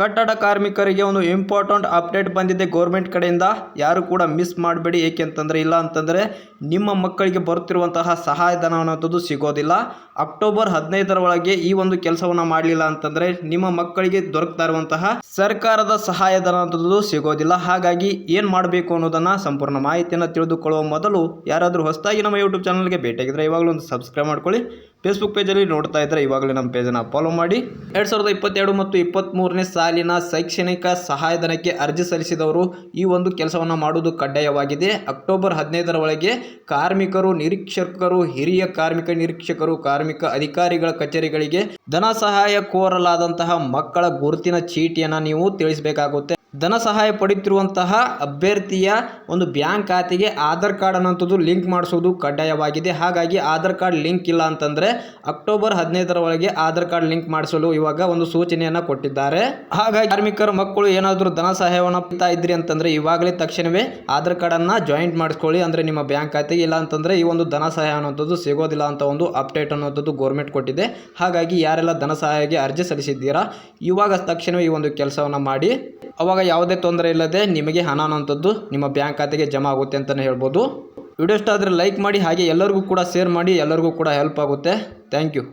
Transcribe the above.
ಕಟ್ಟಡ ಕಾರ್ಮಿಕರಿಗೆ ಒಂದು ಇಂಪಾರ್ಟೆಂಟ್ ಅಪ್ಡೇಟ್ ಬಂದಿದೆ ಗೌರ್ಮೆಂಟ್ ಕಡೆಯಿಂದ. ಯಾರು ಕೂಡ ಮಿಸ್ ಮಾಡಬೇಡಿ. ಏಕೆಂತಂದರೆ ಇಲ್ಲ ಅಂತಂದರೆ ನಿಮ್ಮ ಮಕ್ಕಳಿಗೆ ಬರುತ್ತಿರುವಂತಹ ಸಹಾಯಧನ ಅನ್ನೋಂಥದ್ದು ಸಿಗೋದಿಲ್ಲ. ಅಕ್ಟೋಬರ್ ಹದಿನೈದರ ಒಳಗೆ ಈ ಒಂದು ಕೆಲಸವನ್ನು ಮಾಡಲಿಲ್ಲ ಅಂತಂದರೆ ನಿಮ್ಮ ಮಕ್ಕಳಿಗೆ ದೊರಕ್ತಾ ಇರುವಂತಹ ಸರ್ಕಾರದ ಸಹಾಯಧನ ಅನ್ನೋಂಥದ್ದು ಸಿಗೋದಿಲ್ಲ. ಹಾಗಾಗಿ ಏನು ಮಾಡಬೇಕು ಅನ್ನೋದನ್ನು ಸಂಪೂರ್ಣ ಮಾಹಿತಿಯನ್ನು ತಿಳಿದುಕೊಳ್ಳುವ ಮೊದಲು ಯಾರಾದರೂ ಹೊಸದಾಗಿ ನಮ್ಮ ಯೂಟ್ಯೂಬ್ ಚಾನಲ್ಗೆ ಭೇಟಿಯಾಗಿದ್ದರೆ ಇವಾಗಲೂ ಒಂದು ಸಬ್ಸ್ಕ್ರೈಬ್ ಮಾಡ್ಕೊಳ್ಳಿ. ಫೇಸ್ಬುಕ್ ಪೇಜಲ್ಲಿ ನೋಡ್ತಾ ಇದ್ದರೆ ಇವಾಗಲೇ ನಮ್ಮ ಪೇಜನ್ನು ಫಾಲೋ ಮಾಡಿ. ಎರಡು ಸಾವಿರದ ಇಪ್ಪತ್ತೆರಡು ಮತ್ತು ಇಪ್ಪತ್ತ್ಮೂರನೇ ಸಾಲಿನ ಶೈಕ್ಷಣಿಕ ಸಹಾಯಧನಕ್ಕೆ ಅರ್ಜಿ ಸಲ್ಲಿಸಿದವರು ಈ ಒಂದು ಕೆಲಸವನ್ನು ಮಾಡುವುದು ಕಡ್ಡಾಯವಾಗಿದೆ. ಅಕ್ಟೋಬರ್ ಹದಿನೈದರ ಒಳಗೆ ಕಾರ್ಮಿಕರು, ನಿರೀಕ್ಷಕರು, ಹಿರಿಯ ಕಾರ್ಮಿಕ, ನಿರೀಕ್ಷಕರು, ಕಾರ್ಮಿಕ ಅಧಿಕಾರಿಗಳ ಕಚೇರಿಗಳಿಗೆ ಧನ ಸಹಾಯ ಕೋರಲಾದಂತಹ ಮಕ್ಕಳ ಗುರುತಿನ ಚೀಟಿಯನ್ನು ನೀವು ತಿಳಿಸಬೇಕಾಗುತ್ತೆ. ಧನ ಸಹಾಯ ಪಡೆಯುತ್ತಿರುವಂತಹ ಅಭ್ಯರ್ಥಿಯ ಒಂದು ಬ್ಯಾಂಕ್ ಖಾತೆಗೆ ಆಧಾರ್ ಕಾರ್ಡ್ ಅನ್ನೋಂಥದ್ದು ಲಿಂಕ್ ಮಾಡಿಸೋದು ಕಡ್ಡಾಯವಾಗಿದೆ. ಹಾಗಾಗಿ ಆಧಾರ್ ಕಾರ್ಡ್ ಲಿಂಕ್ ಇಲ್ಲ ಅಂತಂದರೆ ಅಕ್ಟೋಬರ್ ಹದಿನೈದರ ಒಳಗೆ ಆಧಾರ್ ಕಾರ್ಡ್ ಲಿಂಕ್ ಮಾಡಿಸಲು ಇವಾಗ ಒಂದು ಸೂಚನೆಯನ್ನು ಕೊಟ್ಟಿದ್ದಾರೆ. ಹಾಗಾಗಿ ಕಾರ್ಮಿಕರ, ಮಕ್ಕಳು ಏನಾದರೂ ಧನ ಸಹಾಯವನ್ನು ಪಡ್ತಾ ಇದ್ರಿ ಅಂತಂದರೆ ಇವಾಗಲೇ ತಕ್ಷಣವೇ ಆಧಾರ್ ಕಾರ್ಡನ್ನು ಜಾಯಿಂಟ್ ಮಾಡಿಸ್ಕೊಳ್ಳಿ. ಅಂದರೆ ನಿಮ್ಮ ಬ್ಯಾಂಕ್ ಖಾತೆಗೆ ಇಲ್ಲ ಅಂತಂದರೆ ಈ ಒಂದು ಧನ ಸಹಾಯ ಅನ್ನೋಂಥದ್ದು ಸಿಗೋದಿಲ್ಲ ಅಂತ ಒಂದು ಅಪ್ಡೇಟ್ ಅನ್ನೋಂಥದ್ದು ಗೌರ್ಮೆಂಟ್ ಕೊಟ್ಟಿದೆ. ಹಾಗಾಗಿ ಯಾರೆಲ್ಲ ಧನ ಸಹಾಯಕ್ಕೆ ಅರ್ಜಿ ಸಲ್ಲಿಸಿದ್ದೀರಾ, ಇವಾಗ ತಕ್ಷಣವೇ ಈ ಒಂದು ಕೆಲಸವನ್ನು ಮಾಡಿ. ಅವಾಗ ಯಾವುದೇ ತೊಂದರೆ ಇಲ್ಲದೆ ನಿಮಗೆ ಹಣ ಅನ್ನೋಂಥದ್ದು ನಿಮ್ಮ ಬ್ಯಾಂಕ್ ಖಾತೆಗೆ ಜಮಾ ಆಗುತ್ತೆ ಅಂತಲೇ ಹೇಳ್ಬೋದು. ವಿಡಿಯೋ ಇಷ್ಟ ಆದರೆ ಲೈಕ್ ಮಾಡಿ, ಹಾಗೆ ಎಲ್ಲರಿಗೂ ಕೂಡ ಶೇರ್ ಮಾಡಿ, ಎಲ್ಲರಿಗೂ ಕೂಡ ಹೆಲ್ಪ್ ಆಗುತ್ತೆ. Thank you